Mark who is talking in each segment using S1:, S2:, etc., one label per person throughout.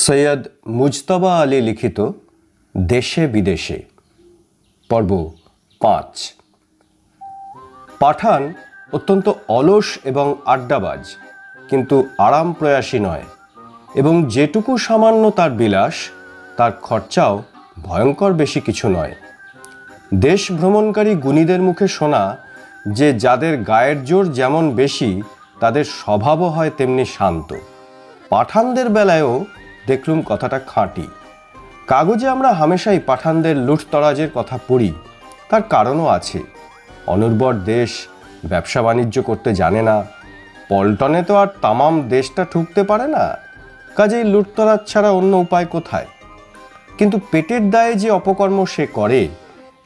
S1: সৈয়দ মুজতবা আলী লিখিত দেশে বিদেশে, পর্ব পাঁচ। পাঠান অত্যন্ত অলস এবং আড্ডাবাজ, কিন্তু আরাম প্রয়াসী নয় এবং যেটুকু সামান্য তার বিলাস, তার খরচাও ভয়ঙ্কর বেশি কিছু নয়। দেশ ভ্রমণকারী গুণীদের মুখে শোনা যে যাদের গায়ের জোর যেমন বেশি, তাদের স্বভাবও হয় তেমনি শান্ত। পাঠানদের বেলায়ও দেখলুম কথাটা খাঁটি। কাগজে আমরা হামেশাই পাঠানদের লুটতরাজের কথা পড়ি, তার কারণও আছে। অনুর্বর দেশ ব্যবসা বাণিজ্য করতে জানে না, পল্টনে তো আর তামাম দেশটা ঠুকতে পারে না, কাজেই লুটতরাজ ছাড়া অন্য উপায় কোথায়? কিন্তু পেটের দায়ে যে অপকর্ম সে করে,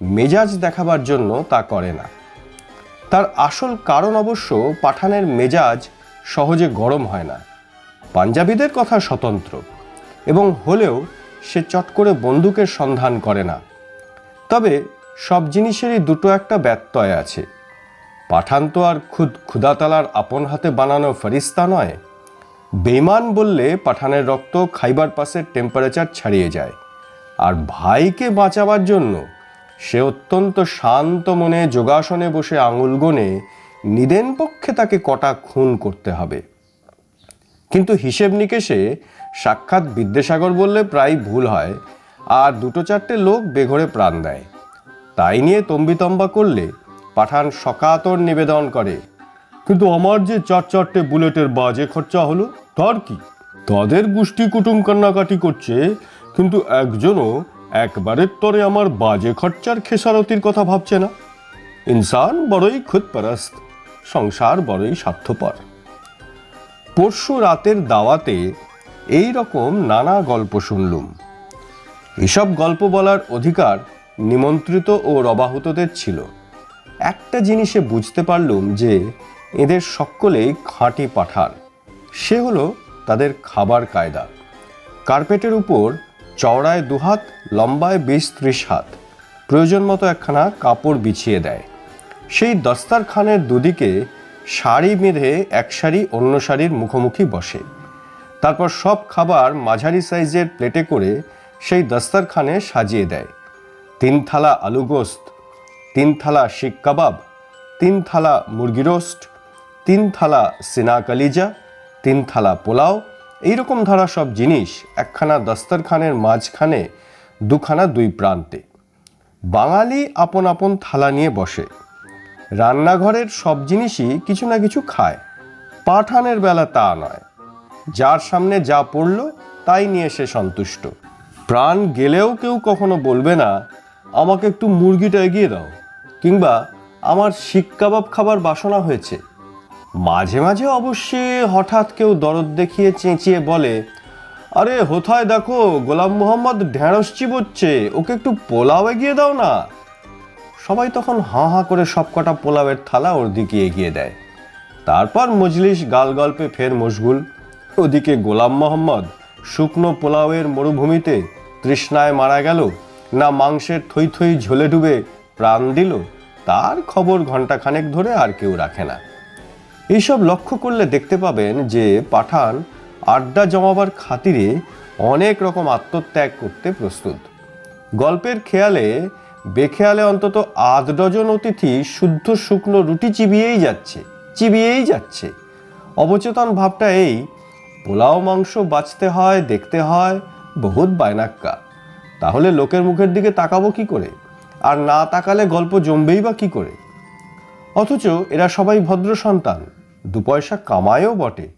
S1: মেজাজ দেখাবার জন্য তা করে না। তার আসল কারণ অবশ্য পাঠানের মেজাজ সহজে গরম হয় না। পাঞ্জাবিদের কথা স্বতন্ত্র। এবং হলেও সে চট করে বন্দুকের সন্ধান করে না। তবে সব জিনিসেরই দুটো একটা ব্যত্যয় আছে। পাঠান তো আর খুদ ক্ষুদাতালার আপন হাতে বানানো ফরিস্তা নয়। বেইমান বললে পাঠানের রক্ত খাইবার পাসের টেম্পারেচার ছাড়িয়ে যায়। আর ভাইকে বাঁচাবার জন্য সে অত্যন্ত শান্ত মনে যোগাসনে বসে আঙুল গনে নিদেন পক্ষে তাকে কটা খুন করতে হবে। কিন্তু হিসেব নিকেশে সাক্ষাৎ বিদ্যাসাগর বললে প্রায় ভুল হয়, আর দুটো চারটে লোক বেঘরে প্রাণ দেয়। তাই নিয়ে তম্বিতম্বা করলে পাঠান সকাতর নিবেদন করে। কিন্তু আমার যে চার চারটে বুলেটের বাজে খরচা হলো, তার কি? তাদের গোষ্ঠী কুটুম কান্নাকাটি করছে, কিন্তু একজনও একবারের তরে আমার বাজে খরচার খেসারতির কথা ভাবছে না। ইনসান বড়ই খুদপরস্ত সংসার বড়ই স্বার্থপর। পরশু রাতের দাওয়াতে এই রকম নানা গল্প শুনলুম। এসব গল্প বলার অধিকার নিমন্ত্রিত ও রবাহতদের ছিল। একটা জিনিসে বুঝতে পারলুম যে এদের সকলেই খাঁটি পাঠান সে হলো তাদের খাবার কায়দা। কার্পেটের উপর চওড়ায় দুহাত, লম্বায় বিশ ত্রিশ হাত। প্রয়োজন মতো একখানা কাপড় বিছিয়ে দেয়। সেই দস্তারখানের দুদিকে শাড়ি বেঁধে এক শাড়ি অন্য শাড়ির মুখোমুখি বসে। তারপর সব খাবার মাঝারি সাইজের প্লেটে করে সেই দস্তারখানে সাজিয়ে দেয়। তিন থালা আলু গোস্ত, তিন থালা শিক কাবাব, তিন থালা মুরগি রোস্ট, তিন থালা সিনা কালিজা, তিন থালা পোলাও, এইরকম ধারা সব জিনিস একখানা দস্তারখানের মাঝখানে দুখানা দুই প্রান্তে। বাঙালি আপন আপন থালা নিয়ে বসে। রান্নাঘরের সব জিনিসই কিছু না কিছু খায়। পাঠানের বেলা তা নয়। যার সামনে যা পড়ল, তাই নিয়ে সে সন্তুষ্ট। প্রাণ গেলেও কেউ কখনো বলবে না, আমাকে একটু মুরগিটা এগিয়ে দাও। কিংবা, আমার শিক কাবাব খাবার বাসনা হয়েছে। মাঝে মাঝে অবশ্যই হঠাৎ কেউ দরদ দেখিয়ে চেঁচিয়ে বলে, আরে, হোথায় দেখো, গোলাম মোহাম্মদ ঢ্যাঁড়স চিবোচ্ছে, ওকে একটু পোলাও এগিয়ে দাও না। সবাই তখন হাঁ হাঁ করে সবকটা পোলাওয়ের থালা ওর দিকে এগিয়ে দেয়। তারপর মজলিস গাল গল্পে ফের মশগুল। ওদিকে গোলাম মোহাম্মদ শুকনো পোলাওয়ের মরুভূমিতে তৃষ্ণায় মারা গেল, না মাংসের থই থই ঝোলে ডুবে প্রাণ দিল, তার খবর ঘন্টাখানেক ধরে আর কেউ রাখে না। এইসব লক্ষ্য করলে দেখতে পাবেন যে পাঠান আড্ডা জমাবার খাতিরে অনেক রকম আত্মত্যাগ করতে প্রস্তুত। গল্পের খেয়ালে বেখেয়ালে অন্তত আধ ডজন অতিথি শুদ্ধ শুকনো রুটি চিবিয়েই যাচ্ছে চিবিয়েই যাচ্ছে। অবচেতন ভাবটা এই, পোলাও, মাংস বাঁচতে হয়, দেখতে হয়, বহুত বায়নাক্কা। তাহলে লোকের মুখের দিকে তাকাবো কি করে? আর না তাকালে গল্প জমবেই বা কি করে? অথচ এরা সবাই ভদ্র সন্তান, দু পয়সা কামায়ও বটে।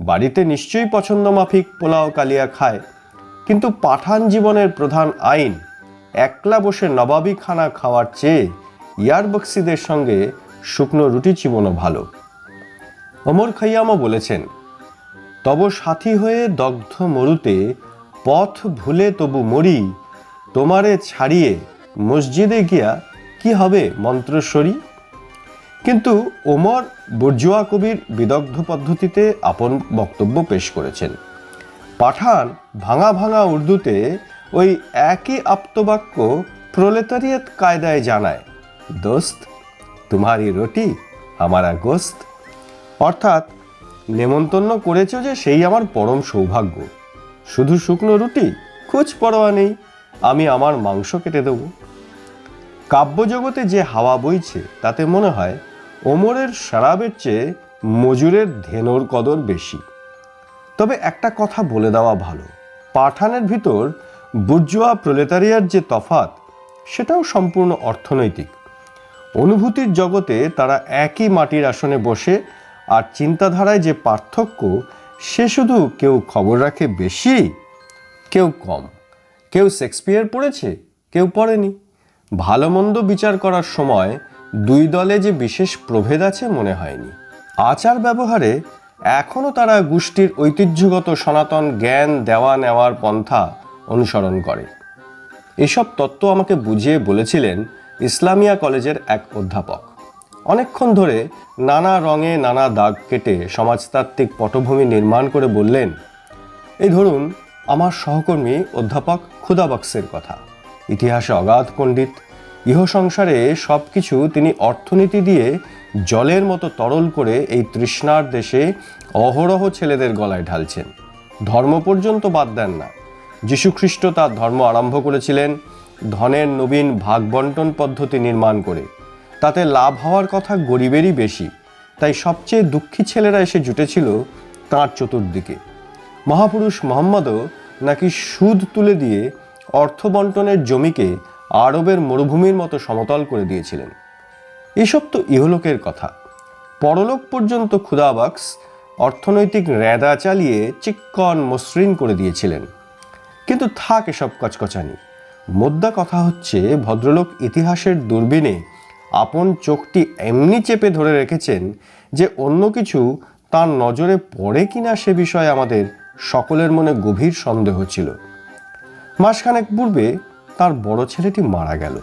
S1: বাড়িতে নিশ্চয়ই পছন্দ মাফিক পোলাও কালিয়া খায়। কিন্তু পাঠান জীবনের প্রধান আইন একলা বসে নবাবি খানা খাওয়ার চেয়ে ইয়ারবক্সিদের সঙ্গে শুকনো রুটি চিবনো ভালো। অমর খাইয়ামও বলেছেন, তব সাথী হয়ে দগ্ধ মরুতে পথ ভুলে তবু মরি, তোমারে ছাড়িয়ে মসজিদে গিয়া কি হবে মন্ত্রস্বরী? কিন্তু ওমর বর্জুয়া কবির বিদগ্ধ পদ্ধতিতে আপন বক্তব্য পেশ করেছেন। পাঠান ভাঙা ভাঙা উর্দুতে ওই একই আপ্তবাক্য প্রলেতারিয়ত কায়দায় জানায়, দোস্ত, তোমারই রুটি, আমারা গোস্ত। অর্থাৎ, নেমন্তন্ন করেছ যে সেই আমার পরম সৌভাগ্য। শুধু শুকনো রুটি, খোঁজ পরোয়া নেই, আমি আমার মাংস কেটে দেবো। কাব্যজগতে যে হাওয়া বইছে, তাতে মনে হয়, ওমরের শরাবের চেয়ে মজুরের ধেনোর কদর বেশি। তবে একটা কথা বলে দেওয়া ভালো, পাঠানের ভিতর বুর্জুয়া প্রলেতারিয়ার যে তফাত সেটাও সম্পূর্ণ অর্থনৈতিক। অনুভূতির জগতে তারা একই মাটির আসনে বসে আর চিন্তাধারায় যে পার্থক্য, সে শুধু কেউ খবর রাখে বেশি, কেউ কম। কেউ শেক্সপিয়ার পড়েছে, কেউ পড়েনি। ভালো মন্দ বিচার করার সময় দুই দলে যে বিশেষ প্রভেদ আছে মনে হয়নি। আচার ব্যবহারে এখনও তারা গোষ্ঠীর ঐতিহ্যগত সনাতন জ্ঞান দেওয়া নেওয়ার পন্থা অনুসরণ করে। এসব তত্ত্ব আমাকে বুঝিয়ে বলেছিলেন ইসলামিয়া কলেজের এক অধ্যাপক। অনেকক্ষণ ধরে নানা রঙে নানা দাগ কেটে সমাজতাত্ত্বিক পটভূমি নির্মাণ করে বললেন, এই ধরুন, আমার সহকর্মী অধ্যাপক ক্ষুদাবক্সের কথা। ইতিহাসে অগাধ পণ্ডিত। ইহ সংসারে সব কিছু তিনি অর্থনীতি দিয়ে জলের মতো তরল করে এই তৃষ্ণার দেশে অহরহ ছেলেদের গলায় ঢালছেন। ধর্ম পর্যন্ত বাদ দেন না। যীশুখ্রিস্ট তার ধর্ম আরম্ভ করেছিলেন ধনের নবীন ভাগ বন্টন পদ্ধতি নির্মাণ করে। তাতে লাভ হওয়ার কথা গরিবেরই বেশি, তাই সবচেয়ে দুঃখী ছেলেরা এসে জুটেছিল তাঁর চতুর্দিকে। মহাপুরুষ মোহাম্মদও নাকি সুদ তুলে দিয়ে অর্থ বন্টনের জমিকে আরবের মরুভূমির মতো সমতল করে দিয়েছিলেন। এসব তো ইহলোকের কথা। পরলোক পর্যন্ত ক্ষুদাবাক্স অর্থনৈতিক রেঁদা চালিয়ে চিক্কন মসৃণ করে দিয়েছিলেন। কিন্তু থাক এসব কচকচানি। মোদ্দা কথা হচ্ছে, ভদ্রলোক ইতিহাসের দূরবীনে আপন চোখটি এমনি চেপে ধরে রেখেছেন যে অন্য কিছু তার নজরে পড়ে কিনা সে বিষয়ে আমাদের সকলের মনে গভীর সন্দেহ ছিল। মাসখানেক পূর্বে তার বড় ছেলেটি মারা গেল।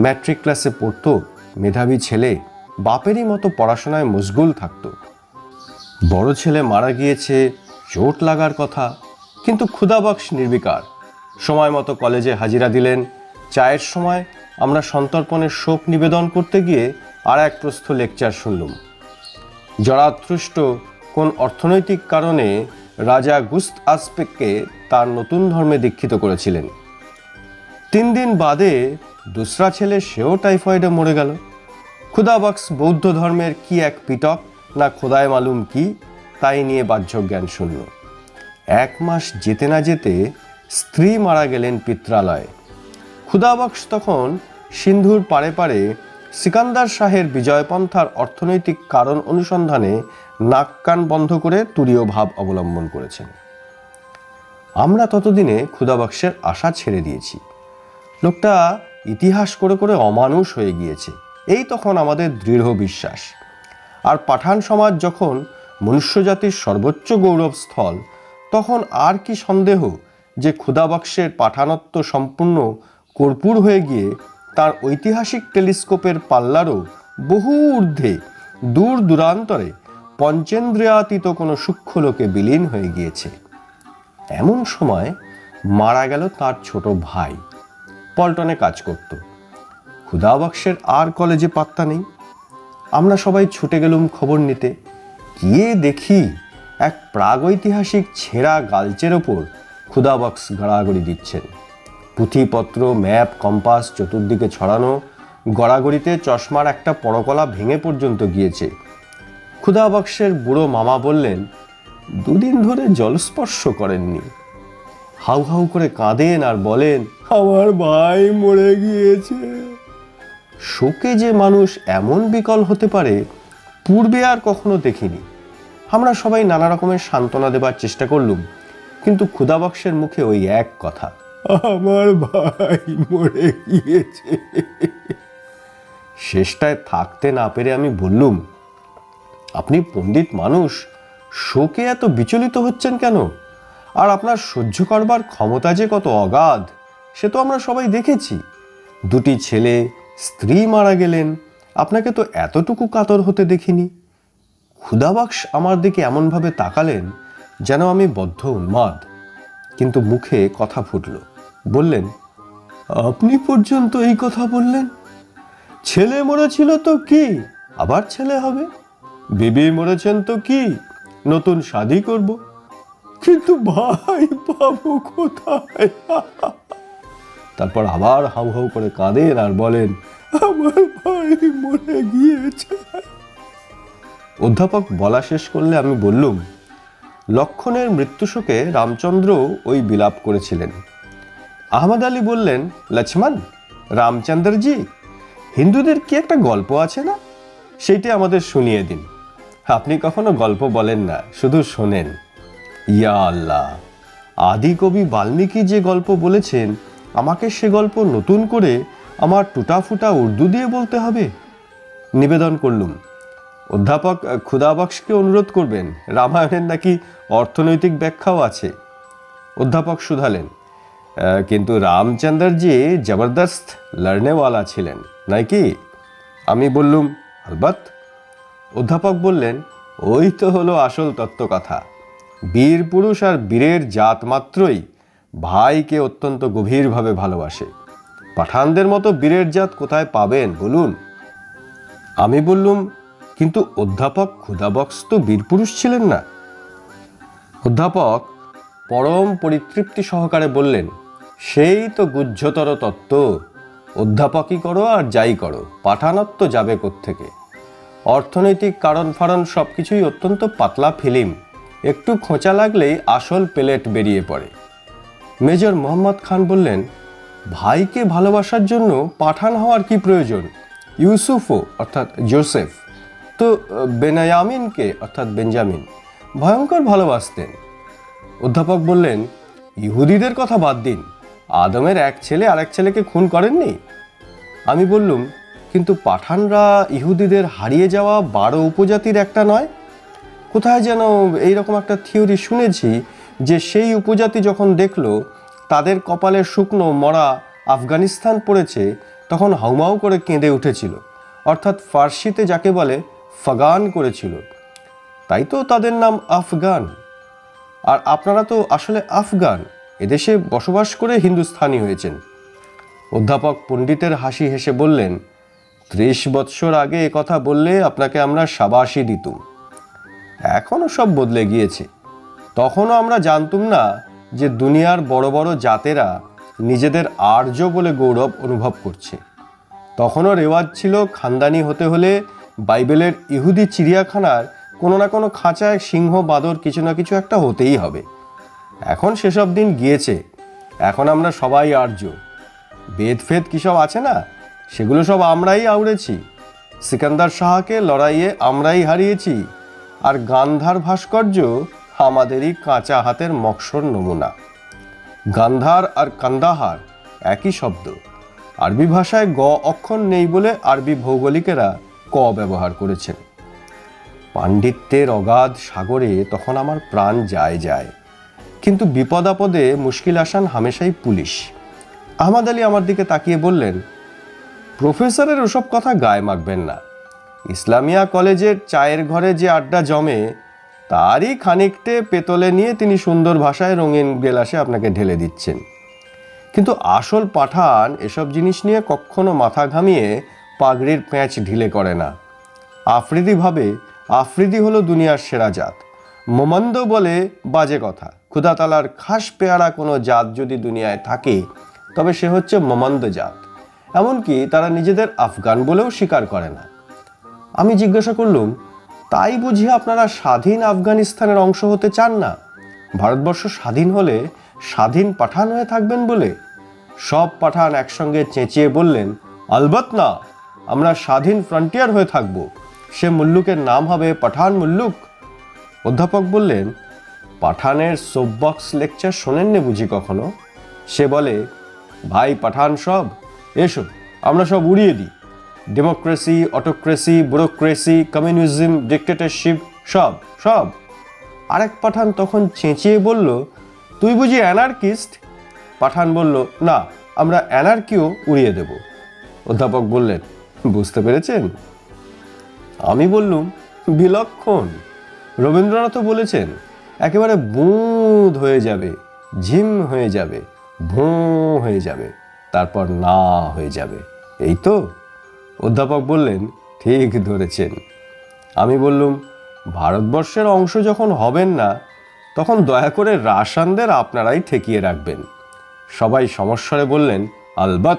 S1: ম্যাট্রিক ক্লাসে পড়তো, মেধাবী ছেলে, বাপেরই মতো পড়াশোনায় মশগুল থাকতো। বড় ছেলে মারা গিয়েছে, চোট লাগার কথা। কিন্তু ক্ষুদাবক্স নির্বিকার। সময় মতো কলেজে হাজিরা দিলেন। চায়ের সময় আমরা সন্তর্পণের শোক নিবেদন করতে গিয়ে আর এক প্রস্থ লেকচার শুনলুম। জরাতৃষ্ট কোন অর্থনৈতিক কারণে রাজা গুস্ত আসপেককে তার নতুন ধর্মে দীক্ষিত করেছিলেন। তিন দিন বাদে দুসরা ছেলে সেও টাইফয়েডে মরে গেল। ক্ষুদাবক্স বৌদ্ধ ধর্মের কি এক পিটক না খোদায় মালুম কি, তাই নিয়ে বাহ্য জ্ঞান শুনল এক মাস যেতে না যেতে স্ত্রী মারা গেলেন পিত্রালয়ে। ক্ষুদাবক্স তখন সিন্ধুর পারে পারে সিকান্দার শাহের বিজয়পন্থার অর্থনৈতিক কারণ অনুসন্ধানে নাক কান বন্ধ করে তুরীয় ভাব অবলম্বন করেছেন। আমরা ততদিনে ক্ষুদাবক্সের আশা ছেড়ে দিয়েছি। লোকটা ইতিহাস করে করে অমানুষ হয়ে গিয়েছে। এই তখন আমাদের দৃঢ় বিশ্বাস। আর পাঠান সমাজ যখন মনুষ্যজাতির সর্বোচ্চ গৌরবস্থল তখন আর কি সন্দেহ যে ক্ষুদাবক্সের পাঠানত্ব সম্পূর্ণ কর্পূর হয়ে গিয়ে তার ঐতিহাসিক টেলিস্কোপের পাল্লারও বহু ঊর্ধ্বে, দূর দূরান্তরে পঞ্চেন্দ্রিয়াতীত কোনো সূক্ষ্মলোকে বিলীন হয়ে গিয়েছে। এমন সময় মারা গেল তার ছোট ভাই। পল্টনে কাজ করত। ক্ষুদাবক্সের আর কলেজে পাত্তা নেই। আমরা সবাই ছুটে গেলুম খবর নিতে। গিয়ে দেখি এক প্রাগৈতিহাসিক ছেঁড়া গালচের ওপর ক্ষুদাবক্স গড়াগড়ি দিচ্ছেন। পুঁথিপত্র, ম্যাপ, কম্পাস চতুর্দিকে ছড়ানো গড়াগড়িতে চশমার একটা পরকলা ভেঙে পর্যন্ত গিয়েছে। ক্ষুদাবক্সের বুড়ো মামা বললেন, দুদিন ধরে জলস্পর্শ করেননি। হাউ হাউ করে কাঁদেন আর বলেন, আমার ভাই মরে গিয়েছে। শোকে যে মানুষ এমন বিকল হতে পারে, পূর্বে আর কখনো দেখিনি। আমরা সবাই নানা রকমের সান্ত্বনা দেবার চেষ্টা করলুম কিন্তু ক্ষুদাবক্সের মুখে ওই এক কথা। আমার ভাই মরে গিয়েছে। শেষটায় থাকতে না পেরে আমি বললুম আপনি পণ্ডিত মানুষ শোকে এত বিচলিত হচ্ছেন কেন? আর আপনার সহ্য করবার ক্ষমতা যে কত অগাধ সে তো আমরা সবাই দেখেছি। দুটি ছেলে স্ত্রী মারা গেলেন আপনাকে তো এতটুকু কাতর হতে দেখিনি। ক্ষুদাবাক্স আমার দিকে এমনভাবে তাকালেন যেন আমি বদ্ধ উন্মাদ। কিন্তু মুখে কথা ফুটল। বললেন, আপনি পর্যন্ত এই কথা বললেন? ছেলে মরেছিল তো কি? আবার ছেলে হবে? বিবি মরেছেন তো কি? নতুন শাদি করব? কিন্তু ভাই, বাবু কোথায়? তারপর আবার হাউ হাউ করে কাঁদেন আর বলেন, আমার ভাই মরে গিয়েছে। অধ্যাপক বলা শেষ করলে আমি বললুম, লক্ষণের মৃত্যুশোকে রামচন্দ্র ওই বিলাপ করেছিলেন। আহমদ আলী বললেন, লক্ষ্মণ, রামচন্দ্রজি, হিন্দুদের কি একটা গল্প আছে না? সেইটি আমাদের শুনিয়ে দিন। আপনি কখনো গল্প বলেন না, শুধু শোনেন। ইয়া আল্লাহ আদি কবি বাল্মীকি যে গল্প বলেছেন, আমাকে সে গল্প নতুন করে আমার টুটাফুটা উর্দু দিয়ে বলতে হবে? নিবেদন করলুম। অধ্যাপক ক্ষুদাবক্সকে অনুরোধ করবেন রামায়ণের নাকি অর্থনৈতিক ব্যাখ্যাও আছে। অধ্যাপক শুধালেন "আহ, কিন্তু রামচন্দ্রজি জবরদস্ত লড়নেওয়ালা ছিলেন নাকি আমি বললুম আলবাত? অধ্যাপক বললেন ওই তো হলো আসল তত্ত্ব কথা বীর পুরুষ আর বীরের জাত মাত্রই ভাইকে অত্যন্ত গভীরভাবে ভালোবাসে। পাঠানদের মতো বীরের জাত কোথায় পাবেন বলুন? আমি বললুম কিন্তু অধ্যাপক ক্ষুদাবক্স তো বীরপুরুষ ছিলেন না। অধ্যাপক পরম পরিতৃপ্তি সহকারে বললেন, সেই তো গুহ্যতর তত্ত্ব। অধ্যাপকই করো আর যাই করো, পাঠানত্ব যাবে থেকে অর্থনৈতিক কারণ ফারণ সব কিছুই অত্যন্ত পাতলা ফিল্ম। একটু খোঁচা লাগলেই আসল প্লেট বেরিয়ে পড়ে। মেজর মোহাম্মদ খান বললেন, ভাইকে ভালোবাসার জন্য পাঠান হওয়ার কি প্রয়োজন? ইউসুফও, অর্থাৎ জোসেফ তো বেনায়ামিনকে অর্থাৎ বেঞ্জামিন। ভয়ঙ্কর ভালোবাসতেন। অধ্যাপক বললেন, ইহুদিদের কথা বাদ দিন। আদমের এক ছেলে আরেক ছেলেকে খুন করেননি? আমি বললুম, কিন্তু পাঠানরা ইহুদিদের হারিয়ে যাওয়া বারো উপজাতির একটা নয়? কোথায় যেন এইরকম একটা থিওরি শুনেছি যে সেই উপজাতি যখন দেখল, তাদের কপালে শুকনো মরা আফগানিস্তান পড়েছে, তখন হাউমাউ করে কেঁদে উঠেছিল। অর্থাৎ ফার্সিতে যাকে বলে ফাগান করেছিল। তাই তো তাদের নাম আফগান। আর আপনারা তো আসলে আফগান। এদেশে বসবাস করে হিন্দুস্থানি হয়েছেন। অধ্যাপক পণ্ডিতের হাসি হেসে বললেন, ত্রিশ বৎসর আগে এ কথা বললে আপনাকে আমরা সাবাসী দিতুম। এখনও সব বদলে গিয়েছে। তখনও আমরা জানতুম না যে দুনিয়ার বড় বড় জাতেরা নিজেদের আর্য বলে গৌরব অনুভব করছে। তখনও রেওয়াজ ছিল খানদানি হতে হলে বাইবেলের ইহুদি চিড়িয়াখানার কোনো না কোনো খাঁচায় সিংহ, বাঁদর কিছু না কিছু একটা হতেই হবে। এখন সেসব দিন গিয়েছে। এখন আমরা সবাই আর্য। বেদ ফেদ কী সব আছে না? সেগুলো সব আমরাই আউড়েছি। সিকান্দার শাহকে লড়াইয়ে আমরাই হারিয়েছি। আর গান্ধার ভাস্কর্য আমাদেরই কাঁচা হাতের মকসর নমুনা। গান্ধার আর কান্দাহার একই শব্দ। আরবি ভাষায় গ অক্ষর নেই বলে আরবি ভৌগোলিকেরা ক ব্যবহার করেছেন। পাণ্ডিত্যের অগাধ সাগরে তখন আমার প্রাণ যায় যায়। কিন্তু বিপদ আপদে মুশকিল আসান হামেশাই পুলিশ। আহমদ আলী আমার দিকে তাকিয়ে বললেন, প্রফেসরের ওসব কথা গায়ে মাখবেন না। ইসলামিয়া কলেজের চায়ের ঘরে যে আড্ডা জমে, তারই খানিকটে পেতলে নিয়ে তিনি সুন্দর ভাষায় রঙিন গেলাসে আপনাকে ঢেলে দিচ্ছেন। কিন্তু আসল পাঠান এসব জিনিস নিয়ে কখনো মাথা ঘামিয়ে পাগড়ির প্যাঁচ ঢিলে করে না। আফ্রিদি ভাবে, আফ্রিদি হলো দুনিয়ার সেরা জাত। মোমান্দ বলে বাজে কথা। ক্ষুদাতালার খাস পেয়ারা কোনো জাত যদি দুনিয়ায় থাকে, তবে সে হচ্ছে মোমান্দ জাত। এমনকি তারা নিজেদের আফগান বলেও স্বীকার করে না। আমি জিজ্ঞাসা করলুম, তাই বুঝি আপনারা স্বাধীন আফগানিস্তানের অংশ হতে চান না? ভারতবর্ষ স্বাধীন হলে স্বাধীন পাঠান হয়ে থাকবেন বলে। সব পাঠান একসঙ্গে চেঁচিয়ে বললেন, আলবত না। আমরা স্বাধীন ফ্রন্টিয়ার হয়ে থাকব। সে মুল্লুকের নাম হবে পাঠান মুল্লুক। অধ্যাপক বললেন, পাঠানের সোপবক্স লেকচার শোনেননি বুঝি কখনো? সে বলে, ভাই পাঠান সব, এসো, আমরা সব উড়িয়ে দিই। Democracy autocracy bureaucracy communism dictatorship সব সব। আরেক পাঠান তখন চেঁচিয়ে বলল, তুই বুঝি অ্যানার্কিস্ট পাঠান বলল, না, আমরা অ্যানার্কিও উড়িয়ে দেব। অধ্যাপক বললেন বুঝতে পেরেছেন? আমি বললুম, বিলক্ষণ। রবীন্দ্রনাথও বলেছেন, একেবারে বুঁদ হয়ে যাবে, ঝিম হয়ে যাবে, ভোঁ হয়ে যাবে, তারপর না হয়ে যাবে। এই তো? অধ্যাপক বললেন, ঠিক ধরেছেন। আমি বললুম, ভারতবর্ষের অংশ যখন হবেন না, তখন দয়া করে রাশানদের আপনারাই ঠেকিয়ে রাখবেন। সবাই সমস্বরে বললেন, আলবাত